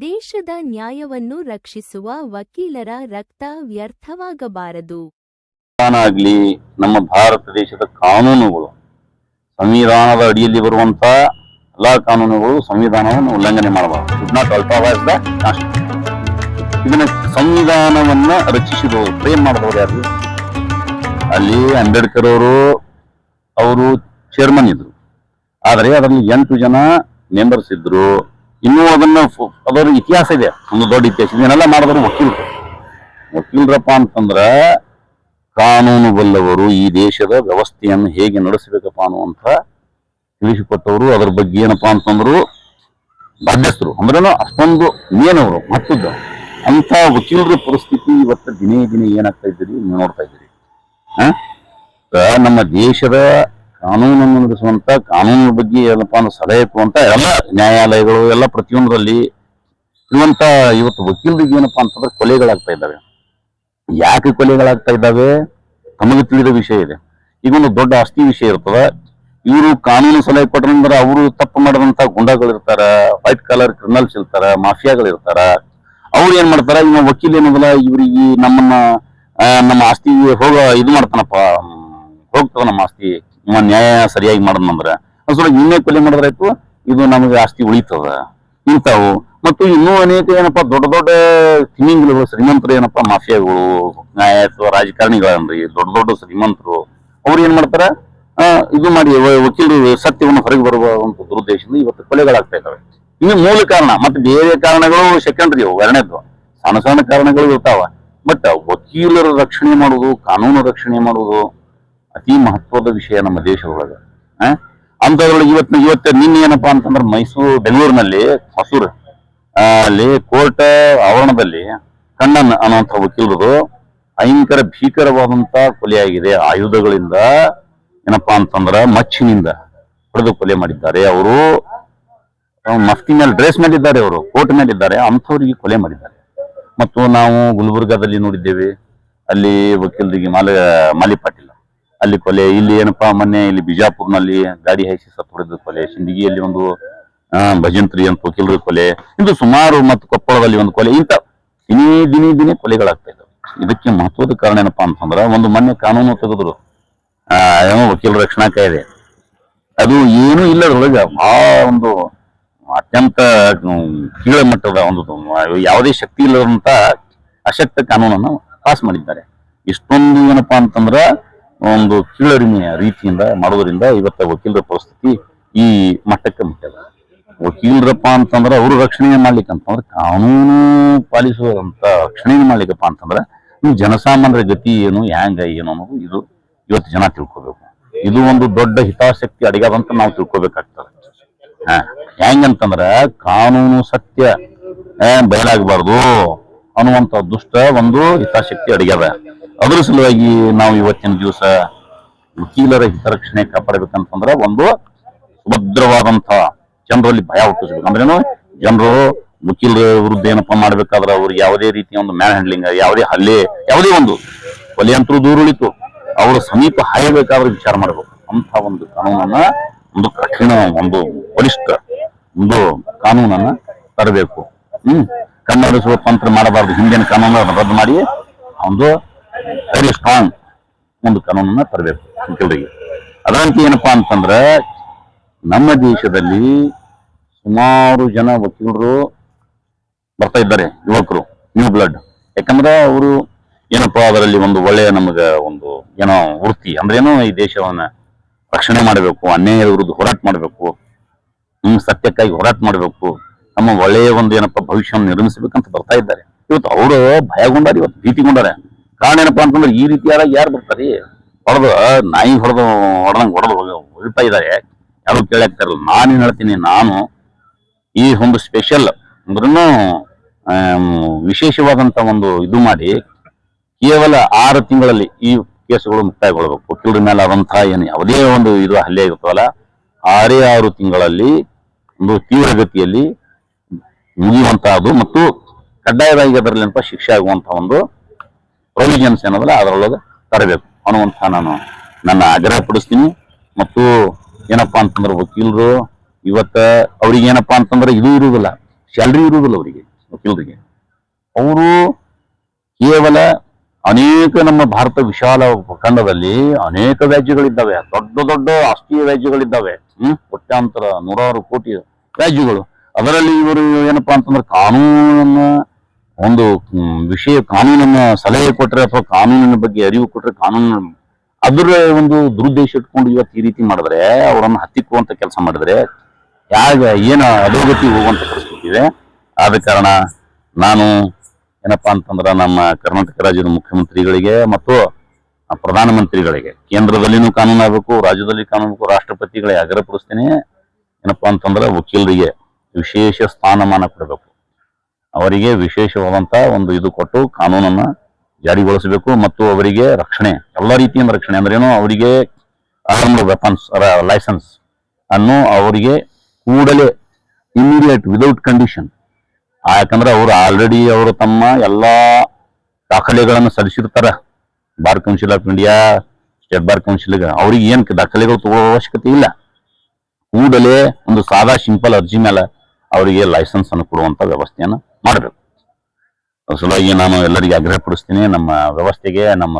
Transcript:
ದೇಶದ ನ್ಯಾಯವನ್ನು ರಕ್ಷಿಸುವ ವಕೀಲರ ರಕ್ತ ವ್ಯರ್ಥವಾಗಬಾರದು. ಆಗಲಿ ನಮ್ಮ ಭಾರತ ದೇಶದ ಕಾನೂನುಗಳು, ಸಂವಿಧಾನದ ಅಡಿಯಲ್ಲಿ ಬರುವಂತ ಎಲ್ಲಾ ಕಾನೂನುಗಳು ಸಂವಿಧಾನವನ್ನು ಉಲ್ಲಂಘನೆ ಮಾಡಬಾರದು. ಇದನ್ನ ಸಂವಿಧಾನವನ್ನ ರಚಿಸಿದವರು ಪ್ರೇಮ್ ಮಾಡಿದವರು ಯಾರು? ಅಲ್ಲಿ ಅಂಬೇಡ್ಕರ್ ಅವರು ಅವರು ಚೇರ್ಮನ್ ಇದ್ರು. ಆದರೆ ಅದರಲ್ಲಿ ಎಂಟು ಜನ ಮೆಂಬರ್ಸ್ ಇದ್ರು. ಇನ್ನೂ ಅದನ್ನ ಅದರ ಇತಿಹಾಸ ಇದೆ. ಒಂದು ದೊಡ್ಡ ಇತಿಹಾಸ ಇದನ್ನೆಲ್ಲ ಮಾಡಿದ್ರು ವಕೀಲರು. ವಕೀಲರಪ್ಪ ಅಂತಂದ್ರೆ ಕಾನೂನು ಬಲ್ಲವರು ಈ ದೇಶದ ವ್ಯವಸ್ಥೆಯನ್ನು ಹೇಗೆ ನಡೆಸಬೇಕಪ್ಪ ಅನ್ನುವಂಥ ತಿಳಿಸಿಕೊಟ್ಟವರು. ಅದ್ರ ಬಗ್ಗೆ ಏನಪ್ಪ ಅಂತಂದ್ರು ಬಾಧ್ಯಸ್ಥರು. ಅಂದ್ರೇನು ಅಷ್ಟೊಂದು ಮೇನವರು, ಮತ್ತದ್ದು. ಅಂತ ವಕೀಲರ ಪರಿಸ್ಥಿತಿ ಇವತ್ತು ದಿನೇ ದಿನೇ ಏನಾಗ್ತಾ ಇದ್ದೀರಿ? ನೀವು ನೋಡ್ತಾ ಇದ್ದೀರಿ. ನಮ್ಮ ದೇಶದ ಕಾನೂನನ್ನು ನಡೆಸುವಂತ ಕಾನೂನಿನ ಬಗ್ಗೆ ಏನಪ್ಪ ಅಂದ್ರೆ ಸಲಹೆ ಕೊಡುವಂಥ ಎಲ್ಲ ನ್ಯಾಯಾಲಯಗಳು, ಎಲ್ಲ ಪ್ರತಿಯೊಂದರಲ್ಲಿ ಇರುವಂತ ಇವತ್ತು ವಕೀಲರಿಗೆ ಏನಪ್ಪ ಅಂತಂದ್ರೆ ಕೊಲೆಗಳಾಗ್ತಾ ಇದ್ದಾವೆ. ಯಾಕೆ ಕೊಲೆಗಳಾಗ್ತಾ ಇದ್ದಾವೆ? ತಮಗೆ ತಿಳಿದ ವಿಷಯ ಇದೆ. ಈಗ ಒಂದು ದೊಡ್ಡ ಆಸ್ತಿ ವಿಷಯ ಇರ್ತದ. ಇವರು ಕಾನೂನು ಸಲಹೆ ಕೊಟ್ರಂದ್ರೆ ಅವರು ತಪ್ಪು ಮಾಡಿದಂತ ಗುಂಡಗಳಿರ್ತಾರ, ವೈಟ್ ಕಲರ್ ಕ್ರಿಮಿನಲ್ಸ್ ಇರ್ತಾರ, ಮಾಫಿಯಾಗಳಿರ್ತಾರ. ಅವ್ರು ಏನ್ ಮಾಡ್ತಾರ? ಇವ ವಕೀಲ ಏನದಲ್ಲ ಇವರಿಗೆ ನಮ್ಮನ್ನ ನಮ್ಮ ಆಸ್ತಿಗೆ ಹೋಗ ಇದು ಮಾಡ್ತಾನಪ್ಪ ಹೋಗ್ತದ ನಮ್ಮ ಆಸ್ತಿ. ನ್ಯಾಯ ಸರಿಯಾಗಿ ಮಾಡದ್ನಂದ್ರ ಸ್ವಲ್ಪ ಇನ್ನೇ ಕೊಲೆ ಮಾಡಿದ್ರಾಯ್ತು ಇದು ನಮಗೆ ಆಸ್ತಿ ಉಳಿತದ. ಇಂಥವು. ಮತ್ತು ಇನ್ನೂ ಅನೇಕ ಏನಪ್ಪಾ, ದೊಡ್ಡ ದೊಡ್ಡ ತಿಮಿಂಗ್ಗಳು ಶ್ರೀಮಂತರು ಏನಪ್ಪಾ, ಮಾಫಿಯಾಗಳು, ನ್ಯಾಯ ಅಥವಾ ರಾಜಕಾರಣಿಗಳನ್ರಿ ದೊಡ್ಡ ದೊಡ್ಡ ಶ್ರೀಮಂತರು, ಅವ್ರು ಏನ್ ಮಾಡ್ತಾರ? ಇದು ಮಾಡಿ ವಕೀಲರು ಸತ್ಯವನ್ನು ಹೊರಗೆ ಬರುವ ಒಂದು ದುರುದ್ದೇಶದಿಂದ ಇವತ್ತು ಕೊಲೆಗಳಾಗ್ತಾ ಇದ್ದಾವೆ ಇನ್ನು ಮೂಲ ಕಾರಣ, ಮತ್ತೆ ಬೇರೆ ಕಾರಣಗಳು ಸೆಕೆಂಡ್ರಿ ಎರಡನೇದ್ದು ಸಣ್ಣ ಸಣ್ಣ ಕಾರಣಗಳು ಇರ್ತಾವ. ಬಟ್ ವಕೀಲರ ರಕ್ಷಣೆ ಮಾಡುವುದು, ಕಾನೂನು ರಕ್ಷಣೆ ಮಾಡುವುದು ಅತಿ ಮಹತ್ವದ ವಿಷಯ ನಮ್ಮ ದೇಶದೊಳಗ? ಅಂಥದ್ರೊಳಗೆ ಇವತ್ತಿನ ಇವತ್ತು ನಿನ್ನೆ ಏನಪ್ಪಾ ಅಂತಂದ್ರೆ ಮೈಸೂರು, ಬೆಂಗಳೂರಿನಲ್ಲಿ ಹೊಸೂರು ಅಲ್ಲಿ ಕೋರ್ಟ್ ಆವರಣದಲ್ಲಿ ಕಣ್ಣನ್ ಅನ್ನುವಂಥ ವಕೀಲರು ಭಯಂಕರ ಭೀಕರವಾದಂತ ಕೊಲೆಯಾಗಿದೆ. ಆಯುಧಗಳಿಂದ ಏನಪ್ಪಾ ಅಂತಂದ್ರ ಮಚ್ಚಿನಿಂದ ಹೊಡೆದು ಕೊಲೆ ಮಾಡಿದ್ದಾರೆ. ಅವರು ಮಸ್ತಿ ಮೇಲೆ ಡ್ರೆಸ್ ಮೇಲಿದ್ದಾರೆ ಅವರು ಕೋರ್ಟ್ ಮೇಲಿದ್ದಾರೆ, ಅಂಥವ್ರಿಗೆ ಕೊಲೆ ಮಾಡಿದ್ದಾರೆ. ಮತ್ತು ನಾವು ಗುಲ್ಬರ್ಗಾದಲ್ಲಿ ನೋಡಿದ್ದೇವೆ, ಅಲ್ಲಿ ವಕೀಲರಿಗೆ ಮಾಲ ಮಾಲಿ ಪಾಟೀಲ್ ಅಲ್ಲಿ ಕೊಲೆ ಇಲ್ಲಿ ಏನಪ್ಪಾ ಮೊನ್ನೆ ಇಲ್ಲಿ ಬಿಜಾಪುರ್ನಲ್ಲಿ ಗಾಡಿ ಹಾಯಿಸಿ ಸತ್ತು ಹೊಡೆದ ಕೊಲೆ ಸಿಂದಗಿಯಲ್ಲಿ ಒಂದು ಭಜಂತ್ರಿ ಅಂತ ವಕೀಲರ ಕೊಲೆ ಇದು ಸುಮಾರು ಮತ್ತು ಕೊಪ್ಪಳದಲ್ಲಿ ಒಂದು ಕೊಲೆ ಇಂಥ ದಿನೇ ದಿನೇ ದಿನೇ ಕೊಲೆಗಳಾಗ್ತಾ ಇದ್ದಾವೆ. ಇದಕ್ಕೆ ಮಹತ್ವದ ಕಾರಣ ಏನಪ್ಪಾ ಅಂತಂದ್ರ ಒಂದು ಮೊನ್ನೆ ಕಾನೂನು ತೆಗೆದ್ರು. ಆ, ಏನೋ ವಕೀಲರ ರಕ್ಷಣಾ ಕಾಯ್ದೆ. ಅದು ಏನೂ ಇಲ್ಲ ಅದ್ರೊಳಗ ಬಹಳ ಒಂದು ಅತ್ಯಂತ ಕೀಳ ಮಟ್ಟದ ಒಂದು ಯಾವುದೇ ಶಕ್ತಿ ಇಲ್ಲದಂತ ಅಶಕ್ತ ಕಾನೂನನ್ನು ಪಾಸ್ ಮಾಡಿದ್ದಾರೆ. ಇಷ್ಟೊಂದು ಏನಪ್ಪಾ ಅಂತಂದ್ರ ಒಂದು ಕೀಳರಿಮೆಯ ರೀತಿಯಿಂದ ಮಾಡೋದ್ರಿಂದ ಇವತ್ತ ವಕೀಲರ ಪರಿಸ್ಥಿತಿ ಈ ಮಟ್ಟಕ್ಕೆ ಮುಖ್ಯದ ವಕೀಲರಪ್ಪ ಅಂತಂದ್ರೆ ಅವರು ರಕ್ಷಣೆ ಮಾಡ್ಲಿಕ್ಕೆ ಅಂತಂದ್ರೆ ಕಾನೂನು ಪಾಲಿಸುವಂತ ರಕ್ಷಣೆ ಮಾಡ್ಲಿಕ್ಕಪ್ಪ ಅಂತಂದ್ರೆ ನೀವು ಜನಸಾಮಾನ್ಯರ ಗತಿ ಏನು, ಹ್ಯಾಂಗ, ಏನು ಅನ್ನೋದು ಇದು ಇವತ್ತು ಜನ ತಿಳ್ಕೊಬೇಕು. ಇದು ಒಂದು ದೊಡ್ಡ ಹಿತಾಸಕ್ತಿ ಅಡಿಗಾದಂತ ನಾವು ತಿಳ್ಕೊಬೇಕಾಗ್ತದೆ. ಹಾ, ಹೆಂಗಂತಂದ್ರ ಕಾನೂನು ಸತ್ಯ ಬಯಲಾಗಬಾರ್ದು ಅನ್ನುವಂತ ದುಷ್ಟ ಒಂದು ಹಿತಾಸಕ್ತಿ ಅಡಿಗ್ಯದ ಅದ್ರ ಸಲುವಾಗಿ ನಾವು ಇವತ್ತಿನ ದಿವಸ ವಕೀಲರ ಹಿತರಕ್ಷಣೆ ಕಾಪಾಡಬೇಕಂತಂದ್ರೆ ಒಂದು ಸುಭದ್ರವಾದಂತಹ ಜನರಲ್ಲಿ ಭಯ ಹುಟ್ಟಿಸ್ಬೇಕು. ಅಂದ್ರೇನು? ಜನರು ವಕೀಲರ ವಿರುದ್ಧ ಏನಪ್ಪಾ ಮಾಡ್ಬೇಕಾದ್ರೆ ಅವ್ರಿಗೆ ಯಾವುದೇ ರೀತಿಯ ಒಂದು ಮ್ಯಾನ್ ಹ್ಯಾಂಡ್ಲಿಂಗ್ ಯಾವುದೇ ಹಲ್ಲೆ, ಯಾವುದೇ ಒಂದು ಕೊಲೆಯಂತರೂ ದೂರ ಉಳಿತು, ಅವರ ಸಮೀಪ ಹಾಯಬೇಕಾದ್ರೆ ವಿಚಾರ ಮಾಡಬೇಕು. ಅಂತ ಒಂದು ಕಾನೂನನ್ನ, ಒಂದು ಕಠಿಣ ಒಂದು ಬಲಿಷ್ಠ ಒಂದು ಕಾನೂನನ್ನ ತರಬೇಕು. ಹ್ಮ್? ಕನ್ನಡಿಸುವ ತಂತ್ರ ಮಾಡಬಾರದು. ಹಿಂದಿನ ಕಾನೂನನ್ನ ರದ್ದು ಮಾಡಿ ಒಂದು ವೆರಿ ಸ್ಟ್ರಾಂಗ್ ಒಂದು ಕಾನೂನನ್ನ ತರಬೇಕು ವಕೀಲರಿಗೆ ಅದರಂತೆ ಏನಪ್ಪಾ ಅಂತಂದ್ರ ನಮ್ಮ ದೇಶದಲ್ಲಿ ಸುಮಾರು ಜನ ವಕೀಲರು ಬರ್ತಾ ಇದ್ದಾರೆ, ಯುವಕರು ನ್ಯೂ ಬ್ಲಡ್ ಯಾಕಂದ್ರೆ ಅವರು ಏನಪ್ಪಾ, ಅದರಲ್ಲಿ ಒಂದು ಒಳ್ಳೆಯ ನಮಗ ಒಂದು ಏನೋ ವೃತ್ತಿ ಅಂದ್ರೇನು ಈ ದೇಶವನ್ನ ರಕ್ಷಣೆ ಮಾಡಬೇಕು, ಅನ್ಯಾಯದ ವಿರುದ್ಧ ಹೋರಾಟ ಮಾಡಬೇಕು ನಮ್ಮ ಸತ್ಯಕ್ಕಾಗಿ ಹೋರಾಟ ಮಾಡಬೇಕು, ನಮ್ಮ ಒಳ್ಳೆಯ ಒಂದು ಏನಪ್ಪಾ ಭವಿಷ್ಯವನ್ನು ನಿರ್ಮಿಸಬೇಕಂತ ಬರ್ತಾ ಇದ್ದಾರೆ. ಇವತ್ತು ಅವರು ಭಯಗೊಂಡಾರೆ ಇವತ್ತು ಭೀತಿಗೊಂಡಾರೆ ಕಾರಣ ಏನಪ್ಪಾ ಅಂತಂದ್ರೆ ಈ ರೀತಿಯಾದ ಯಾರು ಬರ್ತಾರೆ? ಹೊಡೆದು, ನಾಯಿ ಹೊಡೆದು, ಹೊಡೆದಂಗೆ ಹೊಡೆದು ಹೊಡಿತಾ ಇದ್ದಾರೆ ಯಾರು ಕೇಳಾಕ್ತಾರಲ್ಲ ನಾನೇನು ಹೇಳ್ತೀನಿ, ನಾನು ಈ ಒಂದು ಸ್ಪೆಷಲ್ ಅಂದ್ರೂ ವಿಶೇಷವಾದಂತ ಒಂದು ಇದು ಮಾಡಿ ಕೇವಲ ಆರು ತಿಂಗಳಲ್ಲಿ ಈ ಕೇಸುಗಳು ಮುಕ್ತಾಯಗೊಳ್ಬೇಕು. ವಕೀಲರ ಮೇಲೆ ಆದಂತಹ ಏನು ಯಾವುದೇ ಒಂದು ಇದು ಹಲ್ಲೆ ಆಗಿರ್ತವಲ್ಲ ಆರೇ ಆರು ತಿಂಗಳಲ್ಲಿ ಒಂದು ತೀವ್ರಗತಿಯಲ್ಲಿ ಮುಗಿಯುವಂತಹದ್ದು ಮತ್ತು ಕಡ್ಡಾಯವಾಗಿ ಅದರಲ್ಲಿ ಶಿಕ್ಷೆ ಆಗುವಂತಹ ಒಂದು ಪ್ರೊವಿಷನ್ಸ್ ಏನದಲ್ಲ, ಅದರೊಳಗೆ ತರಬೇಕು. ಅನ್ನುವಂಥ ನಾನು ನನ್ನ ಆಗ್ರಹ ಪಡಿಸ್ತೀನಿ. ಮತ್ತು ಏನಪ್ಪಾ ಅಂತಂದ್ರೆ ವಕೀಲರು ಇವತ್ತ ಅವ್ರಿಗೆ ಏನಪ್ಪಾ ಅಂತಂದ್ರೆ ಇದು ಇರುವುದಿಲ್ಲ. ಸ್ಯಾಲ್ರಿ ಇರುವುದಿಲ್ಲ ಅವರಿಗೆ, ವಕೀಲರಿಗೆ. ಅವರು ಕೇವಲ ಅನೇಕ ನಮ್ಮ ಭಾರತ ವಿಶಾಲ ಖಂಡದಲ್ಲಿ ಅನೇಕ ವ್ಯಾಜ್ಯಗಳಿದ್ದಾವೆ. ದೊಡ್ಡ ದೊಡ್ಡ ಆಸ್ತಿಯ ವ್ಯಾಜ್ಯಗಳಿದ್ದಾವೆ. ಹ್ಮ್? ಕೋಟ್ಯಾಂತರ ನೂರಾರು ಕೋಟಿ ವ್ಯಾಜ್ಯಗಳು. ಅದರಲ್ಲಿ ಇವರು ಏನಪ್ಪಾ ಅಂತಂದ್ರೆ ಕಾನೂನನ್ನ ಒಂದು ವಿಷಯ ಕಾನೂನನ್ನ ಸಲಹೆ ಕೊಟ್ಟರೆ ಅಥವಾ ಕಾನೂನಿನ ಬಗ್ಗೆ ಅರಿವು ಕೊಟ್ಟರೆ ಕಾನೂನು ಅದರ ಒಂದು ದುರುದ್ದೇಶ ಇಟ್ಕೊಂಡು ಇವತ್ತು ಈ ರೀತಿ ಮಾಡಿದ್ರೆ, ಅವರನ್ನು ಹತ್ತಿಕ್ಕುವಂತ ಕೆಲಸ ಮಾಡಿದ್ರೆ ಯಾಗ ಏನ ಅಧೋಗತಿ ಹೋಗುವಂತ ಪರಿಸ್ಥಿತಿ ಇದೆ. ಆದ ಕಾರಣ ನಾನು ಏನಪ್ಪಾ ಅಂತಂದ್ರ ನಮ್ಮ ಕರ್ನಾಟಕ ರಾಜ್ಯದ ಮುಖ್ಯಮಂತ್ರಿಗಳಿಗೆ ಮತ್ತು ಪ್ರಧಾನಮಂತ್ರಿಗಳಿಗೆ, ಕೇಂದ್ರದಲ್ಲಿನೂ ಕಾನೂನು ಆಗಬೇಕು, ರಾಜ್ಯದಲ್ಲಿ ಕಾನೂನು ರಾಷ್ಟ್ರಪತಿಗಳಿಗೆ ಆಗ್ರಹಪಡಿಸ್ತೇನೆ. ಏನಪ್ಪಾ ಅಂತಂದ್ರೆ ವಕೀಲರಿಗೆ ವಿಶೇಷ ಸ್ಥಾನಮಾನ ಕೊಡಬೇಕು. ಅವರಿಗೆ ವಿಶೇಷವಾದಂತಹ ಒಂದು ಇದು ಕೊಟ್ಟು ಕಾನೂನನ್ನ ಜಾರಿಗೊಳಿಸಬೇಕು ಮತ್ತು ಅವರಿಗೆ ರಕ್ಷಣೆ, ಎಲ್ಲ ರೀತಿಯಿಂದ ರಕ್ಷಣೆ ಅಂದ್ರೇನು ಅವರಿಗೆ ಆರ್ಮ್ಡ್ ವೆಪನ್ಸ್ ಲೈಸೆನ್ಸ್ ಅನ್ನು ಅವರಿಗೆ ಕೂಡಲೇ ಇಮಿಡಿಯೇಟ್ ವಿದೌಟ್ ಕಂಡೀಷನ್ ಯಾಕಂದ್ರೆ ಅವರು ಆಲ್ರೆಡಿ ಅವರು ತಮ್ಮ ಎಲ್ಲಾ ದಾಖಲೆಗಳನ್ನು ಸಲ್ಲಿಸಿರ್ತಾರ. Bar council of India state bar ಕೌನ್ಸಿಲ್ಗೆ ಅವ್ರಿಗೆ ಏನು ದಾಖಲೆಗಳು ತಗೊಳ್ಳೋ ಅವಶ್ಯಕತೆ ಇಲ್ಲ. ಕೂಡಲೇ ಒಂದು ಸಾದಾ ಸಿಂಪಲ್ ಅರ್ಜಿ ಮೇಲೆ ಅವರಿಗೆ ಲೈಸೆನ್ಸ್ ಅನ್ನು ಕೊಡುವಂತ ವ್ಯವಸ್ಥೆಯನ್ನು ಮಾಡಬೇಕು ಸಲುವಾಗಿ ನಾನು ಎಲ್ಲರಿಗೆ ಆಗ್ರಹ ಪಡಿಸ್ತೀನಿ ನಮ್ಮ ವ್ಯವಸ್ಥೆಗೆ ನಮ್ಮ